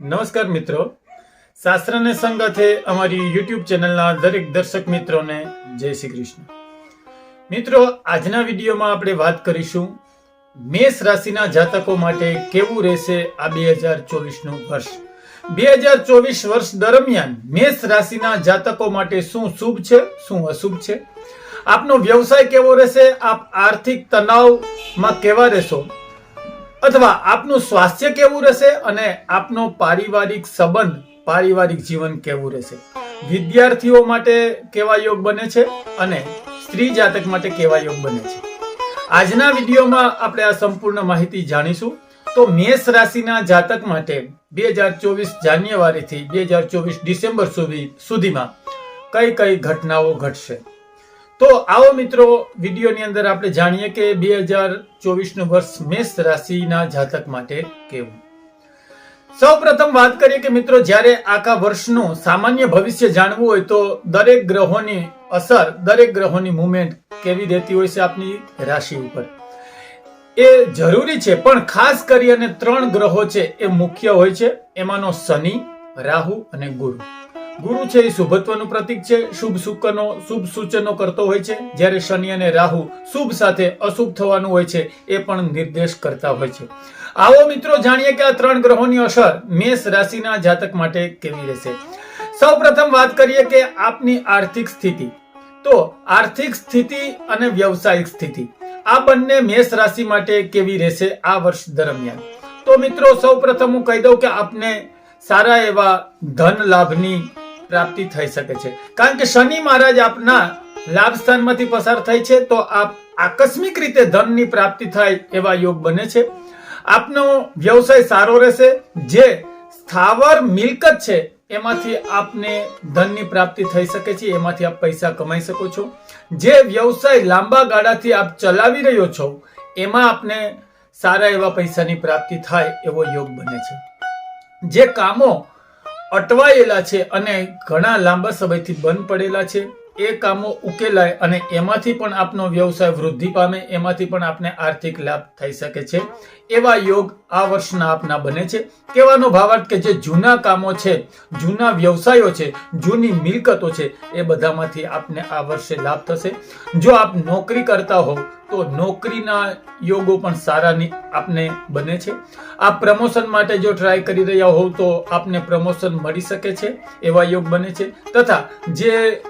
નમસ્કાર મિત્રો. શાસ્ત્રને સંગતે અમારી યુટ્યુબ ચેનલના દરેક દર્શક મિત્રોને જય શ્રી કૃષ્ણ. મિત્રો, આજના વિડીયોમાં આપણે વાત કરીશું મેષ રાશિના જાતકો માટે કેવું રહેશે આ બે હજાર ચોવીસનું વર્ષ. બે હજાર ચોવીસ વર્ષ દરમિયાન મેષ રાશિના જાતકો માટે શું શુભ છે, શું અશુભ છે? આપનો વ્યવસાય કેવો રહેશે? આપ આર્થિક તણાવમાં કેવા રહેશો? અથવા આપનું સ્વાસ્થ્ય કેવું રહેશે અને આપનો પારિવારિક સંબંધ, પારિવારિક જીવન કેવું રહેશે? વિદ્યાર્થીઓ માટે કેવા યોગ બને છે અને સ્ત્રી જાતક માટે કેવા યોગ બને છે? આજના વિડીયોમાં આપણે આ સંપૂર્ણ માહિતી જાણીશું. તો મેષ રાશિના જાતક માટે બે હજાર ચોવીસ જાન્યુઆરીથી બે હજાર ચોવીસ ડિસેમ્બર સુધી સુધીમાં કઈ કઈ ઘટનાઓ ઘટશે? તો આવો મિત્રો, વિડીયોની અંદર આપણે જાણીએ કે બે હજાર ચોવીસનું વર્ષ મેષ રાશિના જાતક માટે કેવું. સૌ પ્રથમ વાત કરીએ કે મિત્રો, જ્યારે આખા વર્ષનું સામાન્ય ભવિષ્ય જાણવું હોય તો દરેક ગ્રહોની અસર, દરેક ગ્રહોની મુવમેન્ટ કેવી રહેતી હોય છે આપની રાશિ ઉપર. એ જરૂરી છે, પણ ખાસ કરી અને ત્રણ ગ્રહો છે એ મુખ્ય હોય છે. એમાંનો શનિ, રાહુ અને ગુરુ. ગુરુ છે એ શુભત્વનું પ્રતીક છે. શુભ સૂચનો શુભ સૂચનો કરતો હોય છે. જ્યારે શનિ અને રાહુ શુભ સાથે અશુભ થવાનું હોય છે, એ પણ નિર્દેશ કરતા હોય છે. આવો મિત્રો, જાણીએ કે આ ત્રણ ગ્રહોની અસર મેષ રાશિના જાતક માટે કેવી રહેશે? સૌપ્રથમ વાત કરીએ કે આપની આર્થિક સ્થિતિ. તો આર્થિક સ્થિતિ અને વ્યવસાયિક સ્થિતિ. આ બંને મેષ રાશિ માટે કેવી રહેશે આ વર્ષ દરમિયાન? તો મિત્રો, સૌપ્રથમ હું કહી દઉં કે આપને સારા એવા ધન લાભની પ્રાપ્તિ થઈ શકે છે. કારણ કે શનિ મહારાજ આપના લાભ સ્થાનમાંથી પસાર થાય છે, તો આપ આકસ્મિક રીતે ધનની પ્રાપ્તિ થાય એવા યોગ બને છે. આપનો વ્યવસાય સારો રહેશે. જે સ્થાવર મિલકત છે, એમાંથી આપને ધનની પ્રાપ્તિ થઈ શકે છે, એમાંથી આપ પૈસા કમાઈ શકો છો. જે વ્યવસાય લાંબા ગાળાથી આપ ચલાવી રહ્યો છો, એમાં આપને સારા એવા પૈસાની પ્રાપ્તિ થાય એવો યોગ બને છે. જે કામો અટવાયેલા છે અને ઘણા લાંબા સમયથી બંધ પડેલા છે. એ કામો ઉકેલાય અને એમાંથી પણ આપનો વ્યવસાય વૃદ્ધિ પામે, એમાંથી પણ આપને આર્થિક લાભ થઈ શકે છે. એવા યોગ આ વર્ષના આપના બને છે. કહેવાનો ભાવાર્થ કે જે જૂના કામો છે, જૂના વ્યવસાયો છે, જૂની મિલકતો છે, એ બધામાંથી આપને આ વર્ષે લાભ થશે. જો આપ નોકરી કરતા હોવ, તો નોકરીના યોગો પણ સારાની આપને બને છે. આ પ્રમોશન માટે જો ટ્રાય કરી રહ્યા હોવ, તો આપને પ્રમોશન મળી શકે છે. એવા યોગ બને છે. તથા જે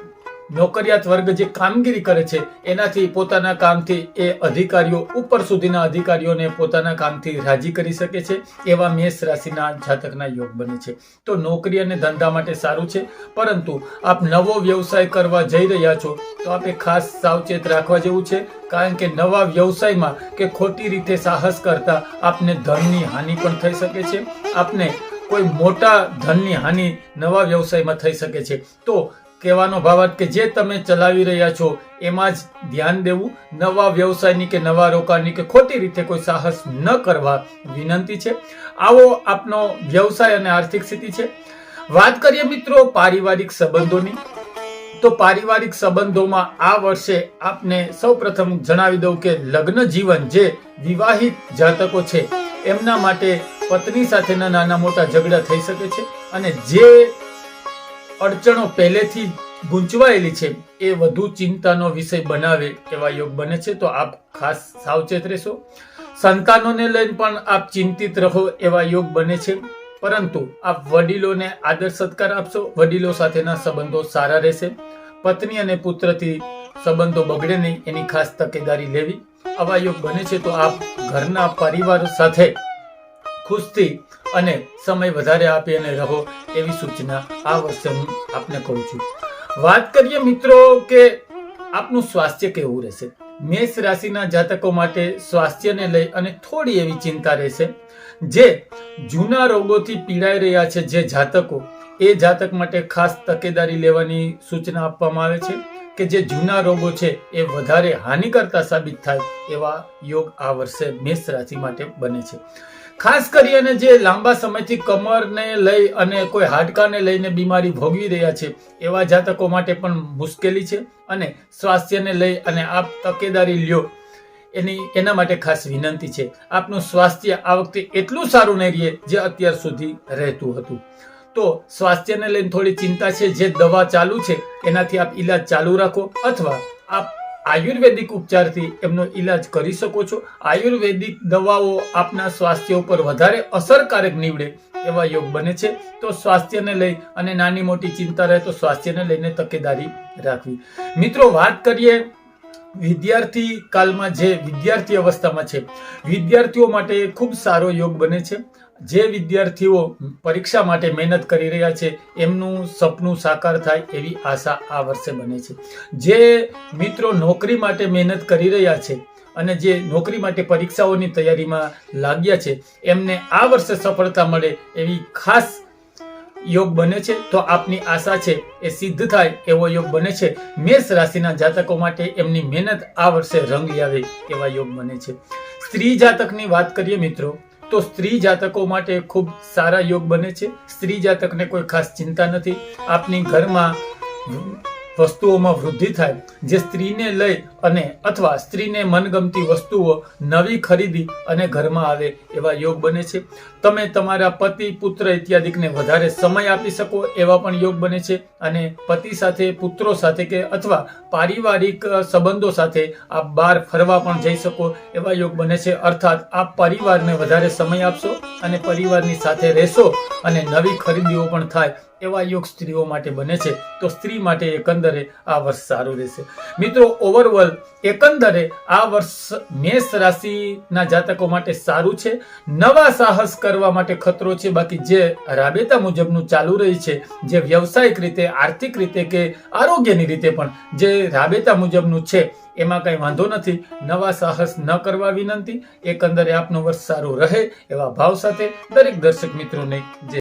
નોકરિયાત વર્ગ જે કામગીરી કરે છે, એનાથી પોતાના કામથી એ અધિકારીઓ ઉપર સુધીના અધિકારીઓને પોતાના કામથી રાજી કરી શકે છે, એવા મેષ રાશિના જાતકના યોગ બને છે. તો નોકરી અને ધંધા માટે સારું છે, પરંતુ આપ નવો વ્યવસાય કરવા જઈ રહ્યા છો, તો આપે ખાસ સાવચેત રાખવા જેવું છે, કારણ કે નવા વ્યવસાયમાં કે ખોટી રીતે સાહસ કરતા આપને ધનની હાનિ પણ થઈ શકે છે, આપને કોઈ મોટા ધનની હાનિ નવા વ્યવસાયમાં થઈ શકે છે. તો કહેવાનો ભાવાર્થ કે જે તમે ચલાવી રહ્યા છો, એમાં જ ધ્યાન દેવું. નવા વ્યવસાયની કે નવા રોકાણની કે ખોટી રીતે કોઈ સાહસ ન કરવા વિનંતી છે. આવો આપનો વ્યવસાય અને આર્થિક સ્થિતિ છે. વાત કરીએ મિત્રો પારિવારિક સંબંધોની. તો પારિવારિક સંબંધોમાં આ વર્ષે આપને સૌ પ્રથમ જણાવી દઉં કે લગ્ન જીવન જે વિવાહિત જાતકો છે, એમના માટે પત્ની સાથેના નાના મોટા ઝઘડા થઈ શકે છે અને જે અડચણો પહેલેથી ગૂંચવાયેલી છે. એ વધુ ચિંતાનો વિષય બનાવે એવા યોગ બને છે. તો આપ ખાસ સાવચેત રહેશો. સંતાનોને લઈને પણ આપ ચિંતિત રહો એવા યોગ બને છે. પરંતુ આપ વડીલોને આદર સત્કાર આપશો. વડીલો સાથેના સંબંધો સારા રહેશે. પત્ની અને પુત્રથી સંબંધો બગડે નહીં એની ખાસ તકેદારી લેવી આવા યોગ બને છે. તો આપ ઘરના પરિવાર સાથે ખુશથી અને સમય વધારે આપી અને રહો એવી સૂચના આ વર્ષે હું આપને કહું છું. વાત કરીએ મિત્રો કે આપનું સ્વાસ્થ્ય કેવું રહેશે? મેષ રાશિના જાતકો માટે સ્વાસ્થ્યને લઈ અને થોડી એવી ચિંતા રહેશે. જે જૂના રોગોથી પીડાઈ રહ્યા છે જે જાતકો, એ જાતક માટે ખાસ તકેદારી લેવાની સૂચના આપવામાં આવે છે કે જે જૂના રોગો છે એ વધારે હાનિકર્તા સાબિત થાય એવા યોગ આ વર્ષે મેષ રાશિ માટે બને છે. ખાસ કરી અને જે લાંબા સમયથી કમરને લઈ અને કોઈ હાડકાને લઈને બીમારી ભોગવી રહ્યા છે, એવા જાતકો માટે પણ મુશ્કેલી છે અને સ્વાસ્થ્યને લઈ અને આપ તકેદારી લ્યો. એની, એના માટે ખાસ વિનંતી છે. આપનું સ્વાસ્થ્ય આ વખતે એટલું સારું નહીં રહે જે અત્યાર સુધી રહેતું હતું. તો સ્વાસ્થ્યને લઈને થોડી ચિંતા છે, જે દવા ચાલુ છે, એનાથી આપ ઈલાજ ચાલુ રાખો અથવા આપ આયુર્વેદિક ઉપચારથી એમનો ઈલાજ કરી શકો છો. આયુર્વેદિક દવાઓ આપના સ્વાસ્થ્ય ઉપર વધારે અસરકારક નીવડે એવા યોગ બને છે. તો સ્વાસ્થ્યને લઈ અને નાની મોટી ચિંતા રહે તો સ્વાસ્થ્યને લઈને તકેદારી રાખવી. મિત્રો, વાત કરીએ વિદ્યાર્થી કાલમાં જે વિદ્યાર્થી અવસ્થામાં છે, વિદ્યાર્થીઓ માટે ખૂબ સારો યોગ બને છે. જે વિદ્યાર્થીઓ પરીક્ષા માટે મહેનત કરી રહ્યા છે, એમનું સપનું સાકાર થાય એવી આશા આ વર્ષે બને છે. જે મિત્રો નોકરી માટે મહેનત કરી રહ્યા છે અને જે નોકરી માટે પરીક્ષાઓની તૈયારીમાં લાગ્યા છે, એમને આ વર્ષે સફળતા મળે એવી ખાસ યોગ બને છે, તો આપની આશા છે એ સિદ્ધ થાય એવો યોગ બને છે. મેષ રાશિના જાતકો માટે એમની મહેનત આ વર્ષે રંગ આવે એવા યોગ બને છે. સ્ત્રી જાતકની વાત કરીએ મિત્રો, તો સ્ત્રી જાતકો માટે ખૂબ સારા યોગ બને છે. સ્ત્રી જાતકને કોઈ ખાસ ચિંતા નથી. આપની ઘરમાં વસ્તુઓમાં વૃદ્ધિ થાય, જે સ્ત્રીને લઈ અને અથવા સ્ત્રીને મનગમતી વસ્તુઓ નવી ખરીદી અને ઘરમાં આવે એવા યોગ બને છે. તમે તમારા પતિ, પુત્ર ઇત્યાદિકને વધારે સમય આપી શકો એવા પણ યોગ બને છે અને પતિ સાથે, પુત્રો સાથે કે અથવા પારિવારિક સંબંધો સાથે આપ બહાર ફરવા પણ જઈ શકો એવા યોગ બને છે. અર્થાત આપ પરિવારને વધારે સમય આપશો અને પરિવારની સાથે રહેશો અને નવી ખરીદીઓ પણ થાય એવા યોગ સ્ત્રીઓ માટે બને છે તો સ્ત્રી માટે એકંદરે આ વર્ષ સારું રહેશે. મિત્રો ઓવરઓલ એકંદરે આ વર્ષ મેષ રાશિના જાતકો માટે સારું છે. નવા સાહસ કરવા માટે ખતરો છે. બાકી જે રાબેતા મુજબનું ચાલુ રહી છે, જે વ્યવસાયિક રીતે, આર્થિક રીતે કે આરોગ્યની રીતે પણ જે રાબેતા મુજબનું છે, એમાં કંઈ વાંધો નથી. નવા સાહસ ન કરવા વિનંતી. એકંદરે આપનું વર્ષ સારું રહે એવા ભાવ સાથે દરેક દર્શક મિત્રોને જે